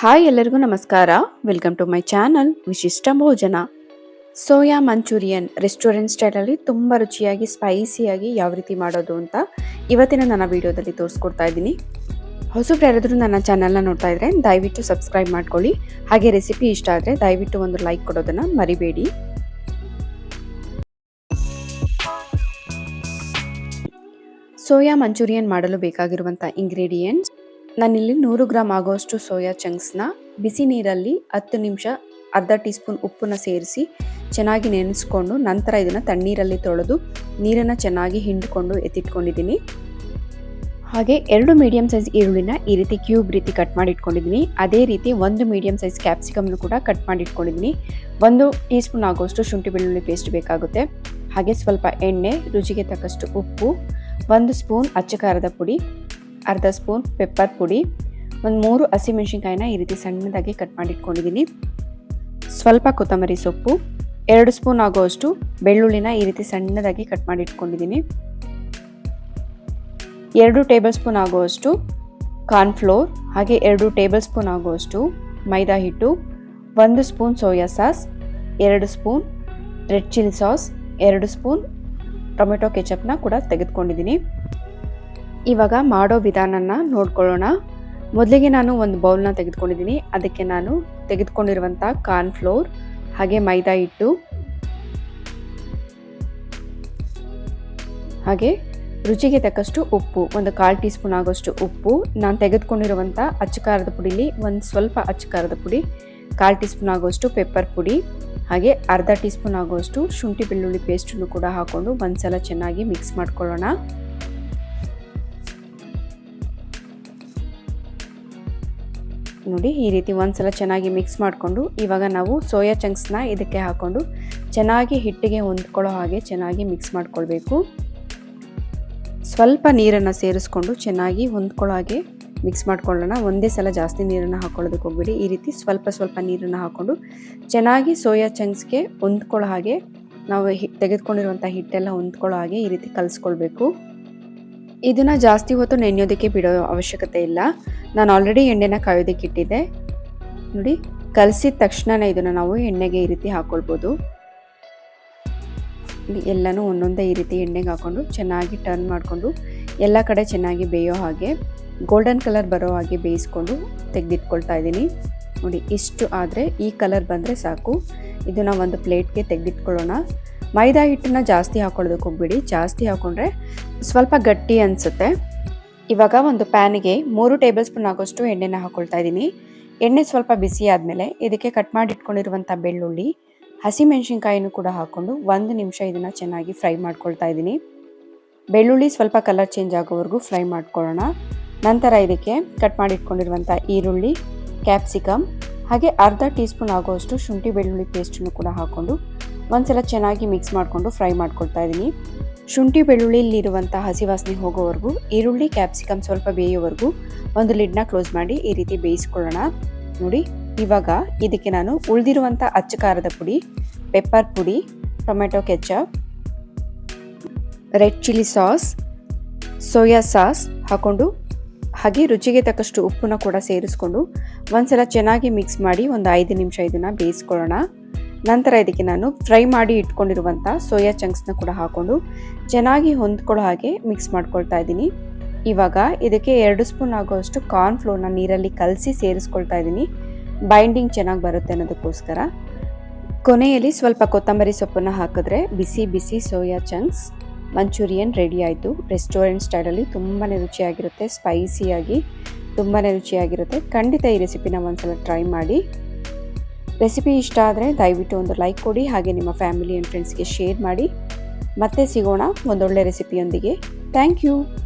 Hi ಎಲ್ಲರಿಗೂ ನಮಸ್ಕಾರ. Welcome to my channel ವಿಶಿಷ್ಟ ಭೋಜನ ಸೋಯಾ ಮಂಚೂರಿಯನ್ ರೆಸ್ಟೋರೆಂಟ್ ಸ್ಟೈಲಲ್ಲಿ ತುಂಬ ರುಚಿಯಾಗಿ, ಸ್ಪೈಸಿಯಾಗಿ ಯಾವ ರೀತಿ ಮಾಡೋದು ಅಂತ ಇವತ್ತಿನ ನನ್ನ ವಿಡಿಯೋದಲ್ಲಿ ತೋರಿಸ್ಕೊಡ್ತಾ ಇದ್ದೀನಿ. ಹೊಸಬ್ರು ಯಾರಾದರೂ ನನ್ನ ಚಾನಲ್ನ ನೋಡ್ತಾ ಇದ್ರೆ ದಯವಿಟ್ಟು ಸಬ್ಸ್ಕ್ರೈಬ್ ಮಾಡ್ಕೊಳ್ಳಿ. ಹಾಗೆ ರೆಸಿಪಿ ಇಷ್ಟ ಆದರೆ ದಯವಿಟ್ಟು ಒಂದು ಲೈಕ್ ಕೊಡೋದನ್ನು ಮರಿಬೇಡಿ. ಸೋಯಾ ಮಂಚೂರಿಯನ್ ಮಾಡಲು ಬೇಕಾಗಿರುವಂಥ ಇಂಗ್ರೀಡಿಯೆಂಟ್ಸ್ ನಾನಿಲ್ಲಿ ನೂರು ಗ್ರಾಮ್ ಆಗೋಷ್ಟು ಸೋಯಾ ಚಂಕ್ಸ್ನ ಬಿಸಿ ನೀರಲ್ಲಿ ಹತ್ತು ನಿಮಿಷ ಅರ್ಧ ಟೀ ಸ್ಪೂನ್ ಉಪ್ಪನ್ನ ಸೇರಿಸಿ ಚೆನ್ನಾಗಿ ನೆನೆಸ್ಕೊಂಡು ನಂತರ ಇದನ್ನು ತಣ್ಣೀರಲ್ಲಿ ತೊಳೆದು ನೀರನ್ನು ಚೆನ್ನಾಗಿ ಹಿಂಡ್ಕೊಂಡು ಎತ್ತಿಟ್ಕೊಂಡಿದ್ದೀನಿ. ಹಾಗೆ ಎರಡು ಮೀಡಿಯಂ ಸೈಜ್ ಈರುಳ್ಳಿನ ಈ ರೀತಿ ಕ್ಯೂಬ್ ರೀತಿ ಕಟ್ ಮಾಡಿ ಇಟ್ಕೊಂಡಿದ್ದೀನಿ ಅದೇ ರೀತಿ ಒಂದು ಮೀಡಿಯಂ ಸೈಜ್ ಕ್ಯಾಪ್ಸಿಕಮ್ನು ಕೂಡ ಕಟ್ ಮಾಡಿ ಇಟ್ಕೊಂಡಿದ್ದೀನಿ ಒಂದು ಟೀ ಸ್ಪೂನ್ ಆಗೋಷ್ಟು ಶುಂಠಿ ಬೆಳ್ಳುಳ್ಳಿ ಪೇಸ್ಟ್ ಬೇಕಾಗುತ್ತೆ. ಹಾಗೆ ಸ್ವಲ್ಪ ಎಣ್ಣೆ, ರುಚಿಗೆ ತಕ್ಕಷ್ಟು ಉಪ್ಪು, ಒಂದು ಸ್ಪೂನ್ ಅಚ್ಚ ಖಾರದ ಪುಡಿ ಅರ್ಧ ಸ್ಪೂನ್ ಪೆಪ್ಪರ್ ಪುಡಿ, ಒಂದು ಮೂರು ಹಸಿಮೆಣಸಿನ್ಕಾಯಿನ ಈ ರೀತಿ ಸಣ್ಣದಾಗಿ ಕಟ್ ಮಾಡಿಟ್ಕೊಂಡಿದ್ದೀನಿ. ಸ್ವಲ್ಪ ಕೊತ್ತಂಬರಿ ಸೊಪ್ಪು, ಎರಡು ಸ್ಪೂನ್ ಆಗೋಷ್ಟು ಬೆಳ್ಳುಳ್ಳಿನ ಈ ರೀತಿ ಸಣ್ಣದಾಗಿ ಕಟ್ ಮಾಡಿಟ್ಕೊಂಡಿದ್ದೀನಿ. ಎರಡು ಟೇಬಲ್ ಸ್ಪೂನ್ ಆಗುವಷ್ಟು ಕಾರ್ನ್ಫ್ಲೋರ್, ಹಾಗೆ ಎರಡು ಟೇಬಲ್ ಸ್ಪೂನ್ ಆಗುವಷ್ಟು ಮೈದಾ ಹಿಟ್ಟು, ಒಂದು ಸ್ಪೂನ್ ಸೋಯಾ ಸಾಸ್, ಎರಡು ಸ್ಪೂನ್ ರೆಡ್ ಚಿಲ್ಲಿ ಸಾಸ್, ಎರಡು ಸ್ಪೂನ್ ಟೊಮೆಟೊ ಕೆಚಪ್ನ ಕೂಡ ತೆಗೆದುಕೊಂಡಿದ್ದೀನಿ. ಇವಾಗ ಮಾಡೋ ವಿಧಾನನ ನೋಡ್ಕೊಳ್ಳೋಣ. ಮೊದಲಿಗೆ ನಾನು ಒಂದು ಬೌಲ್ನ ತೆಗೆದುಕೊಂಡಿದ್ದೀನಿ. ಅದಕ್ಕೆ ನಾನು ತೆಗೆದುಕೊಂಡಿರುವಂಥ ಕಾರ್ನ್ಫ್ಲೋರ್ ಹಾಗೆ ಮೈದಾ ಹಿಟ್ಟು, ಹಾಗೆ ರುಚಿಗೆ ತಕ್ಕಷ್ಟು ಉಪ್ಪು, ಒಂದು ಕಾಲು ಟೀ ಸ್ಪೂನ್ ಆಗೋಷ್ಟು ಉಪ್ಪು. ನಾನು ತೆಗೆದುಕೊಂಡಿರುವಂಥ ಅಚ್ಚಕಾರದ ಪುಡಿಲಿ ಒಂದು ಸ್ವಲ್ಪ ಅಚ್ಚಕಾರದ ಪುಡಿ, ಕಾಲು ಟೀ ಸ್ಪೂನ್ ಆಗೋಷ್ಟು ಪೆಪ್ಪರ್ ಪುಡಿ, ಹಾಗೆ ಅರ್ಧ ಟೀ ಸ್ಪೂನ್ ಆಗೋಷ್ಟು ಶುಂಠಿ ಬೆಳ್ಳುಳ್ಳಿ ಪೇಸ್ಟನ್ನು ಕೂಡ ಹಾಕೊಂಡು ಒಂದ್ಸಲ ಚೆನ್ನಾಗಿ ಮಿಕ್ಸ್ ಮಾಡ್ಕೊಳ್ಳೋಣ. ನೋಡಿ ಈ ರೀತಿ ಒಂದ್ಸಲ ಚೆನ್ನಾಗಿ ಮಿಕ್ಸ್ ಮಾಡಿಕೊಂಡು ಇವಾಗ ನಾವು ಸೋಯಾ ಚಂಕ್ಸ್ನ ಇದಕ್ಕೆ ಹಾಕ್ಕೊಂಡು ಚೆನ್ನಾಗಿ ಹಿಟ್ಟಿಗೆ ಹೊಂದ್ಕೊಳ್ಳೋ ಹಾಗೆ ಚೆನ್ನಾಗಿ ಮಿಕ್ಸ್ ಮಾಡ್ಕೊಳ್ಬೇಕು. ಸ್ವಲ್ಪ ನೀರನ್ನು ಸೇರಿಸ್ಕೊಂಡು ಚೆನ್ನಾಗಿ ಹೊಂದ್ಕೊಳ್ಳೋ ಹಾಗೆ ಮಿಕ್ಸ್ ಮಾಡ್ಕೊಳ್ಳೋಣ. ಒಂದೇ ಸಲ ಜಾಸ್ತಿ ನೀರನ್ನು ಹಾಕೊಳ್ಳೋದಕ್ಕೆ ಹೋಗ್ಬೇಡಿ. ಈ ರೀತಿ ಸ್ವಲ್ಪ ಸ್ವಲ್ಪ ನೀರನ್ನು ಹಾಕ್ಕೊಂಡು ಚೆನ್ನಾಗಿ ಸೋಯಾ ಚಂಕ್ಸ್ಗೆ ಹೊಂದ್ಕೊಳ್ಳೋ ಹಾಗೆ ನಾವು ಹಿ ತೆಗೆದುಕೊಂಡಿರುವಂಥ ಹಿಟ್ಟೆಲ್ಲ ಹೊಂದ್ಕೊಳ್ಳೋ ಹಾಗೆ ಈ ರೀತಿ ಕಲಿಸ್ಕೊಳ್ಬೇಕು. ಇದನ್ನು ಜಾಸ್ತಿ ಹೊತ್ತು ನೆನೆಯೋದಕ್ಕೆ ಬಿಡೋ ಅವಶ್ಯಕತೆ ಇಲ್ಲ. ನಾನು ಆಲ್ರೆಡಿ ಎಣ್ಣೆನ ಕಾಯೋದಕ್ಕೆ ಇಟ್ಟಿದ್ದೆ. ನೋಡಿ, ಕಲಸಿದ ತಕ್ಷಣನೇ ಇದನ್ನು ನಾವು ಎಣ್ಣೆಗೆ ಈ ರೀತಿ ಹಾಕ್ಕೊಳ್ಬೋದು ಎಲ್ಲನೂ ಒಂದೊಂದೇ ಈ ರೀತಿ ಎಣ್ಣೆಗೆ ಹಾಕ್ಕೊಂಡು ಚೆನ್ನಾಗಿ ಟರ್ನ್ ಮಾಡಿಕೊಂಡು ಎಲ್ಲ ಕಡೆ ಚೆನ್ನಾಗಿ ಬೇಯೋ ಹಾಗೆ ಗೋಲ್ಡನ್ ಕಲರ್ ಬರೋ ಹಾಗೆ ಬೇಯಿಸ್ಕೊಂಡು ತೆಗೆದಿಟ್ಕೊಳ್ತಾ ಇದ್ದೀನಿ. ನೋಡಿ, ಇಷ್ಟು ಆದರೆ ಈ ಕಲರ್ ಬಂದರೆ ಸಾಕು. ಇದನ್ನು ಒಂದು ಪ್ಲೇಟ್ಗೆ ತೆಗೆದಿಟ್ಕೊಳ್ಳೋಣ. ಮೈದಾ ಹಿಟ್ಟನ್ನ ಜಾಸ್ತಿ ಹಾಕೊಳ್ಳೋದಕ್ಕೆ ಹೋಗ್ಬಿಡಿ. ಜಾಸ್ತಿ ಹಾಕೊಂಡ್ರೆ ಸ್ವಲ್ಪ ಗಟ್ಟಿ ಅನಿಸುತ್ತೆ. ಇವಾಗ ಒಂದು ಪ್ಯಾನಿಗೆ ಮೂರು ಟೇಬಲ್ ಸ್ಪೂನ್ ಆಗೋಷ್ಟು ಎಣ್ಣೆನ ಹಾಕೊಳ್ತಾ ಇದ್ದೀನಿ. ಎಣ್ಣೆ ಸ್ವಲ್ಪ ಬಿಸಿ ಆದಮೇಲೆ ಇದಕ್ಕೆ ಕಟ್ ಮಾಡಿ ಇಟ್ಕೊಂಡಿರುವಂಥ ಬೆಳ್ಳುಳ್ಳಿ ಹಸಿಮೆಣ್ಸಿನ್ಕಾಯಿನೂ ಕೂಡ ಹಾಕ್ಕೊಂಡು ಒಂದು ನಿಮಿಷ ಇದನ್ನು ಚೆನ್ನಾಗಿ ಫ್ರೈ ಮಾಡ್ಕೊಳ್ತಾ ಇದ್ದೀನಿ. ಬೆಳ್ಳುಳ್ಳಿ ಸ್ವಲ್ಪ ಕಲರ್ ಚೇಂಜ್ ಆಗೋವರೆಗೂ ಫ್ರೈ ಮಾಡ್ಕೊಳ್ಳೋಣ. ನಂತರ ಇದಕ್ಕೆ ಕಟ್ ಮಾಡಿ ಇಟ್ಕೊಂಡಿರುವಂಥ ಈರುಳ್ಳಿ, ಕ್ಯಾಪ್ಸಿಕಮ್, ಹಾಗೆ ಅರ್ಧ ಟೀ ಸ್ಪೂನ್ ಆಗುವಷ್ಟು ಶುಂಠಿ ಬೆಳ್ಳುಳ್ಳಿ ಪೇಸ್ಟನ್ನು ಕೂಡ ಹಾಕ್ಕೊಂಡು ಒಂದ್ಸಲ ಚೆನ್ನಾಗಿ ಮಿಕ್ಸ್ ಮಾಡಿಕೊಂಡು ಫ್ರೈ ಮಾಡ್ಕೊಳ್ತಾ ಇದ್ದೀನಿ ಶುಂಠಿ ಬೆಳ್ಳುಳ್ಳಿಲಿರುವಂಥ ಹಸಿ ವಾಸನೆ ಹೋಗೋವರೆಗೂ, ಈರುಳ್ಳಿ ಕ್ಯಾಪ್ಸಿಕಮ್ ಸ್ವಲ್ಪ ಬೇಯೋವರೆಗೂ ಒಂದು ಲಿಡ್ನ ಕ್ಲೋಸ್ ಮಾಡಿ ಈ ರೀತಿ ಬೇಯಿಸ್ಕೊಳ್ಳೋಣ. ನೋಡಿ, ಇವಾಗ ಇದಕ್ಕೆ ನಾನು ಉಳಿದಿರುವಂಥ ಅಚ್ಚ ಖಾರದ ಪುಡಿ ಪೆಪ್ಪರ್ ಪುಡಿ tomato ketchup red chilli sauce soya sauce ಹಾಕ್ಕೊಂಡು ಹಾಗೆ ರುಚಿಗೆ ತಕ್ಕಷ್ಟು ಉಪ್ಪನ್ನ ಕೂಡ ಸೇರಿಸ್ಕೊಂಡು ಒಂದ್ಸಲ ಚೆನ್ನಾಗಿ ಮಿಕ್ಸ್ ಮಾಡಿ ಒಂದು ಐದು ನಿಮಿಷ ಇದನ್ನು ಬೇಯಿಸ್ಕೊಳ್ಳೋಣ. ನಂತರ ಇದಕ್ಕೆ ನಾನು ಫ್ರೈ ಮಾಡಿ ಇಟ್ಕೊಂಡಿರುವಂಥ ಸೋಯಾ ಚಂಕ್ಸ್ನ ಕೂಡ ಹಾಕ್ಕೊಂಡು ಚೆನ್ನಾಗಿ ಹೊಂದ್ಕೊಳ್ಳೋ ಹಾಗೆ ಮಿಕ್ಸ್ ಮಾಡ್ಕೊಳ್ತಾ ಇದ್ದೀನಿ. ಇವಾಗ ಇದಕ್ಕೆ ಎರಡು ಸ್ಪೂನ್ ಆಗೋಷ್ಟು ಕಾರ್ನ್ ಫ್ಲೋರ್ನ ನೀರಲ್ಲಿ ಕಲಸಿ ಸೇರಿಸ್ಕೊಳ್ತಾ ಇದ್ದೀನಿ. ಬೈಂಡಿಂಗ್ ಚೆನ್ನಾಗಿ ಬರುತ್ತೆ ಅನ್ನೋದಕ್ಕೋಸ್ಕರ. ಕೊನೆಯಲ್ಲಿ ಸ್ವಲ್ಪ ಕೊತ್ತಂಬರಿ ಸೊಪ್ಪನ್ನು ಹಾಕಿದ್ರೆ ಬಿಸಿ ಬಿಸಿ ಸೋಯಾ ಚಂಕ್ಸ್ ಮಂಚೂರಿಯನ್ ರೆಡಿ ಆಯಿತು. ರೆಸ್ಟೋರೆಂಟ್ ಸ್ಟೈಲಲ್ಲಿ ತುಂಬಾ ರುಚಿಯಾಗಿರುತ್ತೆ, ಸ್ಪೈಸಿಯಾಗಿ ತುಂಬಾ ರುಚಿಯಾಗಿರುತ್ತೆ. ಖಂಡಿತ ಈ ರೆಸಿಪಿನ ಒಂದ್ಸಲ ಟ್ರೈ ಮಾಡಿ. ರೆಸಿಪಿ ಇಷ್ಟ ಆದರೆ ದಯವಿಟ್ಟು ಒಂದು ಲೈಕ್ ಕೊಡಿ, ಹಾಗೆ ನಿಮ್ಮ ಫ್ಯಾಮಿಲಿ ಆ್ಯಂಡ್ ಫ್ರೆಂಡ್ಸ್ಗೆ ಶೇರ್ ಮಾಡಿ. ಮತ್ತೆ ಸಿಗೋಣ ಒಂದೊಳ್ಳೆ ರೆಸಿಪಿಯೊಂದಿಗೆ. Thank you.